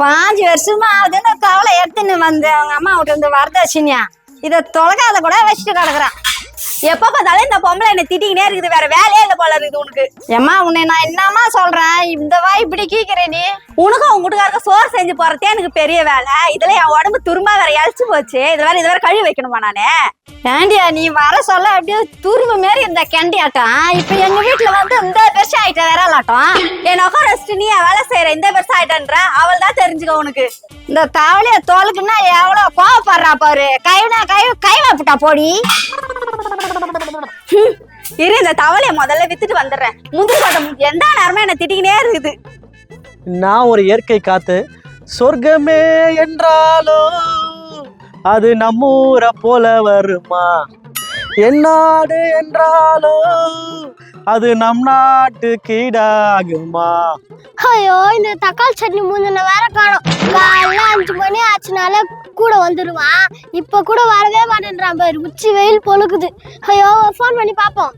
பாஞ்சு வருஷமா ஆகுதுன்னு கவலை எடுத்துன்னு வந்து அவங்க அம்மா விட்டு வந்து வரதட்சணியா? இதை தொலைக்காத கூட வச்சுட்டு கிடக்குறான். எப்ப பார்த்தாலும் இந்த பொம்பளை என்ன திட்டிக்கினே இருக்குது. வேற வேலையே இல்ல போல இருக்குது உனக்கு. ஏம்மா உன்னை நான் என்னம்மா சொல்றேன்? இந்த வாய் இப்படி கீக்கிற நீ? உனக்கும் உங்க சோறு செஞ்சு போறதே எனக்கு பெரிய வேலை. இதுல என் உடம்பு துரும்பா வேற இழைச்சு போச்சு. இது வேற இது வேற கழுவி வைக்கணுமா நானு? ஏண்டியா நீ வர சொல்ல அப்படியே துருவு மாரி இந்த கெண்டியாட்டம். இப்ப எங்க வீட்டுல வந்து இந்த பெருசா ஆயிட்ட விரலாட்டம். என் உட்கார வச்சுட்டு நீ வேலை செய்யற இந்த பெருசா ஆயிட்டன்ற. அவள் தான் தெரிஞ்சுக்க உனக்கு. இந்த தவளைய தோலுக்குன்னா எவ்வளவு கோவப்படுறா பாரு. கைனா கை கைவாப்பிட்டா போடி. ஹம், இரு இந்த தவளைய முதல்ல வித்துட்டு வந்துடுறேன். முந்திரி தோட்டம் எந்த நேரமும் என்ன திட்டிக்கினே இருக்குது. நான் ஒரு இயற்கை காத்து சொர்க்கமே என்றாலும் அது நம்மூரை போல வருமா? என்னாடு என்றாலும் அது நம் நாட்டு கீடாகுமா ஐயோ இந்த தக்காளி சட்னி முந்தின வேற காணும். காலைல அஞ்சு மணி ஆச்சுனால கூட வந்துடுவான் இப்ப கூட வரவே மாட்டேன்றான் பாரு உச்சி வெயில் பொழுக்குது ஐயோ ஃபோன் பண்ணி பாப்போம்.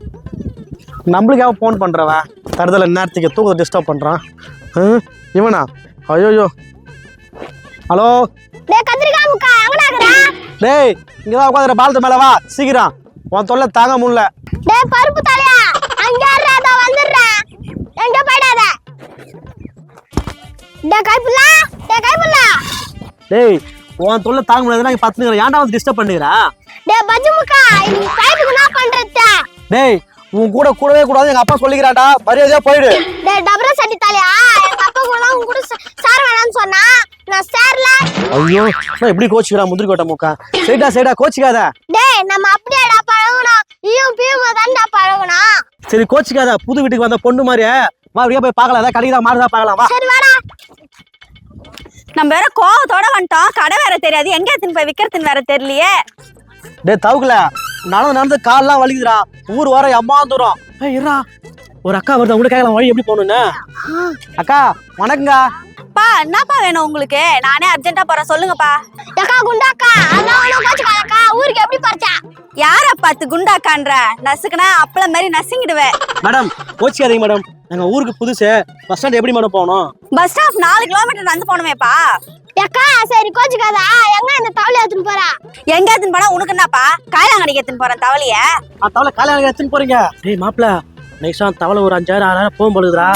நம்மளுக்காக ஃபோன் பண்ணுறவன் தருதல நேரத்துக்கு தூக்கத்தை டிஸ்டர்ப் பண்ணுறான் இவனா? ஐயோயோ. ஹலோ? டேய் கத்திரிக்காய் முக்கா எங்கடா இருக்கற டேய் இங்கே தான் உட்காந்துற பாலத்து மேலே வா சீக்கிரம். உன் தொல்லை தாங்க முடியல டேய் பருப்பு தலையா அங்க இருடா அதோ வந்துடுறேன் எங்க போயிடாத டேய் கைப்புல்லா டேய் கைப்புல்லா டேய் உன் தொல்லை தாங்க முடியாதுன்னா இங்கே பத்து ஏன்டா வந்து டிஸ்டர்ப் பண்ணுகிறா டேய் பஜ்ஜு முக்கா நீ கைப்புக்கு என்ன பண்றது? டேய் உன் கூட கூடவே கூடாது. எங்க அப்பா சொல்லிக்கிறான்டா. மரியாதையா போயிடு. டேய் டபரா சட்டி தலையா எங்க அப்பா கூட உன் கூட சார் வேணாம்னு சொன்னா நான் சேர்ல. ஐயோ நான் எப்படி கோச்சுக்கிறா முந்திரி கோட்டை முக்கா? சைடா சைடா கோச்சிக்காத. டேய் நம்ம அப்படியேடா பழகணும் ஈயும் பியும் தான்டா பழகணும் சரி கோச்சிக்காத. புது வீட்டுக்கு வந்த பொண்ணு மாதிரியே. வா அப்படியே போய் பார்க்கலாம். ஏதாவது கடைக்கு தான் மாறுதா பார்க்கலாம். வா. நம்ம வேற கோவத்தோட வந்துட்டோம். கடை வேற தெரியாது. எங்க எடுத்துன்னு போய் விக்கிறதுன்னு வேற தெரியலையே. டேய் தவுக்கல நடந்து நடந்து கால்லாம் வலிக்குதுடா. ஊர் வர அம்மா தூரம் ஏய் இருடா. ஒரு அக்கா வருது உங்களுக்கு கேட்கலாம் வழி எப்படி போகணுன்னு அக்கா வணக்கங்க பா என்னப்பா வேணும் உங்களுக்கு? நானே அர்ஜென்ட்டா போறேன். சொல்லுங்கப்பா. அக்கா குண்டாக்கா. அதான் கோச்சுக்காதக்கா ஊருக்கு எப்படி பறிச்சா? யார பார்த்து குண்டாக்கான்ற? நசுக்குனா அப்பள மாதிரி நசுங்கிடுவேன். மேடம் கோச்சிக்காதீங்க மேடம். எங்க ஊருக்கு புதுசு. பஸ் ஸ்டாண்ட் எப்படி மேடம் போகணும்? பஸ் ஸ்டாப் நாலு கிலோமீட்டர் நடந்து போகணுமேப்பா. அக்கா சரி கோச்சுக்காதா? எங்க இந்த தவளை எடுத்துன்னு போறா? எங்க எடுத்துன்னு போனா உனக்கு என்னப்பா? காயலாங்கடிக்கு எடுத்துன்னு போறேன் தவளைய? ஆ தவளை காலையில் எடுத்துன்னு போறீங்க. டேய் மாப்பிள நைஸா தவளை ஒரு அஞ்சாயிரம் ஆறாயிரம் போகும் பொழுதுடா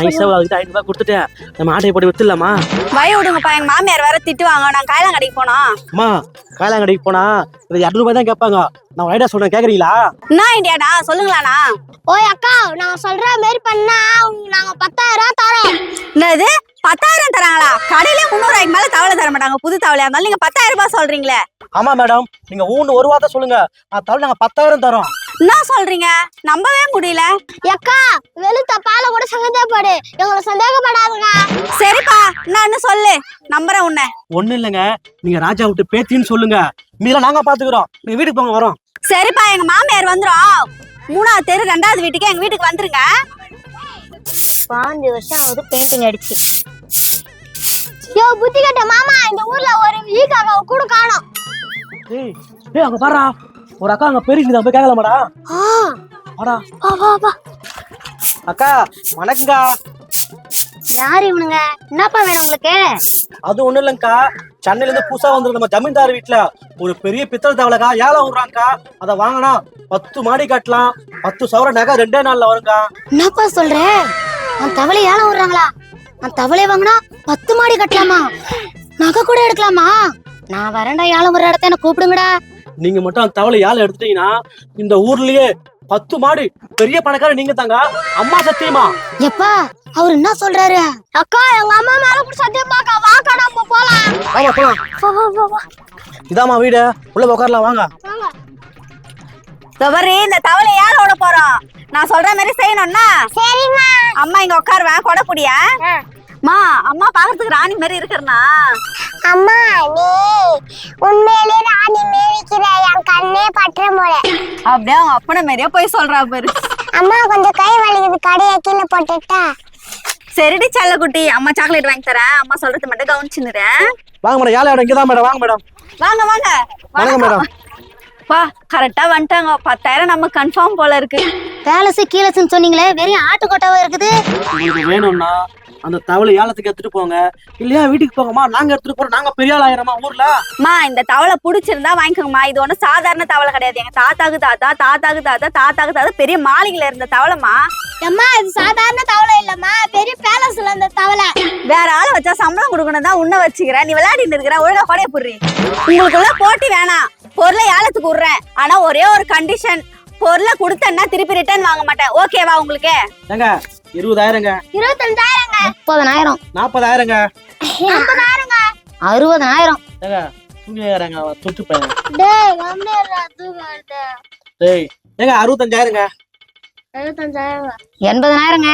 நைஸா அதுக்கு ஐநூறு ரூபாய் கொடுத்துட்டு நம்ம ஆட்டையை போட்டு வித்துலாமா வழி விடுங்கப்பா எங்க மாமியார் வேற திட்டுவாங்க. நான் காயலாங்கடிக்கு போனோம் அம்மா காயலாங்கடைக்கு போனா? இது இரநூறுபாய் தான் கேட்பாங்க. நான் ஐடியா சொல்றேன் கேக்குறீங்களா? என்ன ஐடியாடா? சொல்லுங்களாண்ணா. ஓய் அக்கா நான் சொல்ற மாதிரி பண்ணா உங்களுக்கு நாங்க பத்தாயிரம் தரோம். என்னது? பத்தாயிரம் தராங்களா? கடையில முந்நூறுவாய்க்கு மேல தவளை தர மாட்டாங்க. புது தவளையா இருந்தாலும் நீங்க பத்தாயிரம் ரூபாய் சொல்றீங்களே. ஆமா மேடம். நீங்க ஊன்னு ஒரு வார்த்தை சொல்லுங்க. நான் தவளை நாங்க பத்தாயிரம் தரோம். என்ன சொல்றீங்க? நம்பவே முடியல. அக்கா வெளுத்த பாலை கூட சந்தேகப்படு. எங்களை சந்தேகப்படாதுங்க. சரிப்பா நான் சொல்லு. நம்புறேன் உன்னை. ஒண்ணும் இல்லைங்க. நீங்க ராஜா விட்டு பேத்தின்னு சொல்லுங்க. மீதெல்லாம் நாங்க பாத்துக்கிறோம். நீங்க வீட்டுக்கு போங்க வரோம். சரிப்பா எங்க மாமியார் வந்துரும். மூணாவது தெரு ரெண்டாவது வீட்டுக்கு எங்க வீட்டுக்கு வந்துருங்க. பாஞ்சு வருஷம் ஆகுது பெயிண்டிங் அடிச்சு. யோ புத்தி கட்ட மாமா இந்த ஊர்ல ஒரு ஈக்காக கூட காணோம். ஏய் ஏய் அங்க பாருடா ஒரு அக்கா அங்க பெரிய போய் கேட்கலாமாடா வாடா. வா வா வா. அக்கா வணக்கங்க யார் இவனுங்க? என்னப்பா வேணும் உங்களுக்கு? அது ஒண்ணும் இல்லைங்கக்கா. சென்னையில இருந்து புதுசா வந்து நம்ம ஜமீன்தார் வீட்டுல ஒரு பெரிய பித்தளை தவளைக்கா ஏழை விடுறாங்கக்கா அதை வாங்கினா பத்து மாடி கட்டலாம் பத்து சவர நகை ரெண்டே நாள்ல வருங்க என்னப்பா சொல்ற? அந்த தவளை ஏலம் விடுறாங்களா அந்த தவளை வாங்கினா பத்து மாடி கட்டலாமா? நகை கூட எடுக்கலாமா? நான் வரேன்டா ஏலம் விடுற இடத்த என்ன கூப்பிடுங்கடா. நீங்க மட்டும் அந்த தவளை ஏழை எடுத்துட்டீங்கன்னா இந்த ஊர்லயே பத்து மாடி பெரிய பணக்காரர் நீங்க தாங்க. அம்மா சத்தியமா? எப்பா அவர் என்ன சொல்றாரு? அக்கா எங்க அம்மா மேல கூட சத்தியம் பாக்கா வாக்கா நம்ம போலாம். வாங்க போலாம். வா, வா, வா, வா. இதாம்மா வீடு. உள்ள உட்காரலாம் வாங்க. தவறு இந்த தவளை யார விட போறோம் நான் சொல்ற மாதிரி செய்யணும்னா சரிம்மா. அம்மா இங்க உட்காருவேன் கொடை மா அம்மா பாக்குறதுக்கு ராணி மாதிரி இருக்கிறனா? அம்மா நீ உண்மையிலே ராணி மேவிக்கிற என் கண்ணே பற்ற போல. அப்படியே அவங்க அப்பனை மாதிரியே போய் சொல்றா பாரு. அம்மா கொஞ்சம் கை வலிக்குது கடையை கீழே போட்டுட்டா. சரிடி செல்லக்குட்டி அம்மா சாக்லேட் வாங்கி தரேன். அம்மா சொல்றது மட்டும் கவனிச்சுன்னுறேன் வாங்க மேடம் இடம் இங்கதான் மேடம் வாங்க மேடம் வாங்க வாங்க. வணக்கம் மேடம் பா கரெக்டா வந்துட்டாங்க. பத்தாயிரம் நம்ம கன்ஃபார்ம் போல இருக்கு. பேலஸ் கீழஸ்ன்னு சொன்னீங்களே வெறும் ஆட்டுக்கோட்டாவா இருக்குது? உங்களுக்கு வேணும்னா அந்த தவளை ஏலத்துக்கு எடுத்துட்டு போங்க. இல்லையா வீட்டுக்கு போங்கம்மா. நாங்க எடுத்துட்டு போறோம். நாங்க பெரிய ஆள் ஆயிரமா ஊர்ல? அம்மா இந்த தவளை பிடிச்சிருந்தா வாங்கிக்கோங்கம்மா. இது ஒன்றும் சாதாரண தவளை கிடையாது. எங்க தாத்தாக்கு தாத்தா தாத்தாக்கு தாத்தா தாத்தாக்கு தாத்தா பெரிய மாளிகையில இருந்த தவளைமா அம்மா இது சாதாரண தவளை இல்லம்மா. பெரிய பேலஸ்ல அந்த தவளை. வேற ஆளை வச்சா சம்பளம் கொடுக்கணும் தான் உன்ன வச்சுக்கிறேன். நீ விளையாடிட்டு இருக்கிற ஒழுங்கா கொடைய புடுறி. உங்களுக்குள்ள போட்டி வேணாம். பொருளை ஏலத்துக்கு விடுறேன். ஆனா ஒரே ஒரு கண்டிஷன் பொருளை கொடுத்தேன்னா திருப்பி ரிட்டர்ன் வாங்க மாட்டேன். ஓகேவா உங்களுக்கு? ஏங்க இருபதாயிரங்க. இருபத்தஞ்சாயிரங்க. முப்பதனாயிரம். நாற்பதாயிரங்க ஐம்பதாயிரங்க அறுபதனாயிரம். ஏங்க தூங்கிறாங்க தொட்டு பையன் டேய் கம்மியா தூக்க டேய் ஏங்க அறுபத்தஞ்சாயிரங்க. எழுபத்தஞ்சாயிரம். எண்பதனாயிரங்க.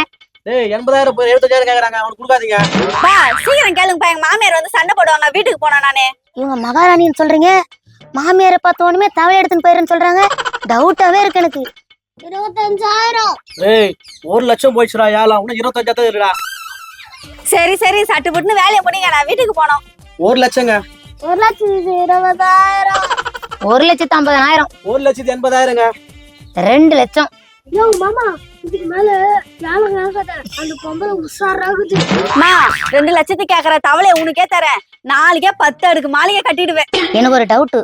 டேய் எண்பதாயிரம் போய் எழுபத்தஞ்சாயிரம் கேக்குறாங்க அவனுக்கு கொடுக்காதீங்க. பா சீக்கிரம் கேளுங்கப்பா எங்க மாமியார் வந்து சண்டை போடுவாங்க வீட்டுக்கு போனா நானே. இவங்க மகாராணின்னு சொல்றீங்க? மாமியாரை பார்த்தோன்னுமே தவளை எடுத்துன்னு போயிருன்னு சொல்றாங்க. டவுட்டாவே இருக்கு எனக்கு. இருபத்தஞ்சாயிரம். டேய் ஒரு லட்சம் போயிடுச்சுடா ஏழா இன்னும் இருபத்தஞ்சாயிரம் இருக்குடா சரி சரி சட்டு புட்டுன்னு வேலையை முடிங்க நான் வீட்டுக்கு போனோம். ஒரு லட்சங்க. ஒரு லட்சத்தி இருபதாயிரம். ஒரு லட்சத்தி ஐம்பதனாயிரம் ஒரு லட்சத்தி எண்பதாயிரங்க. ரெண்டு லட்சம். யோ மாமா இதுக்கு மேல யாழ அந்த பொம்பளை உஷாராகுது. அம்மா ரெண்டு லட்சத்துக்கு கேக்குற தவளைய உனக்கே தரேன். நாளைக்கே பத்து அடுக்கு மாளிகை கட்டிடுவேன். எனக்கு ஒரு டவுட்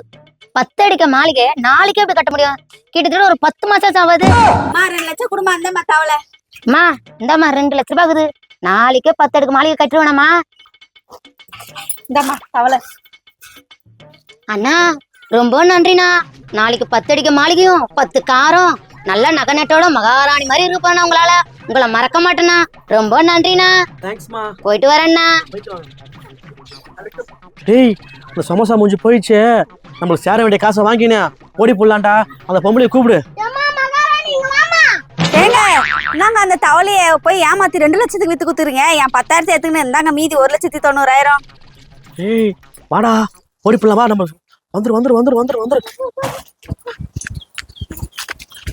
பத்து அடிக்க மாளிகை நாளைக்கே எப்படி கட்ட முடியும்? கிட்டத்தட்ட ஒரு பத்து மாசம் ஆகுது. அம்மா ரெண்டு லட்சம் குடும்பம் அந்த தவளை. அம்மா இந்தாம்மா ரெண்டு லட்ச ரூபாய் ஆகுது. நாளைக்கே பத்து அடுக்கு மாளிகை கட்டிடுவேணாமா இந்தம்மா தவளை. அண்ணா ரொம்ப நன்றிண்ணா. நாளைக்கு பத்து அடிக்க மாளிகையும் பத்து காரம். நல்ல நகை நட்டோட மகாராணி மாதிரி இருப்பாண்ணா உங்களால? உங்களை மறக்க மாட்டேண்ணா ரொம்ப நன்றிண்ணா. தேங்க்ஸ்மா. போயிட்டு வரேண்ணா. டேய் இந்த சமோசா மூஞ்சி போயிடுச்சு. நம்மளுக்கு சேர வேண்டிய காசை வாங்கினேன் ஓடி போடலான்டா அந்த பொம்பளைய கூப்பிடு. ஏங்க இந்தாங்க அந்த தவளைய போய் ஏமாத்தி ரெண்டு லட்சத்துக்கு வித்து குத்துருங்க என் பத்தாயிரத்தி எடுத்துக்கின்னு இந்தாங்க மீதி ஒரு லட்சத்தி தொண்ணூறாயிரம். ஏய் வாடா. ஓடி போடலாம்? வா நம்ம வந்துரு வந்துரு வந்துரு வந்துரு வந்துரு.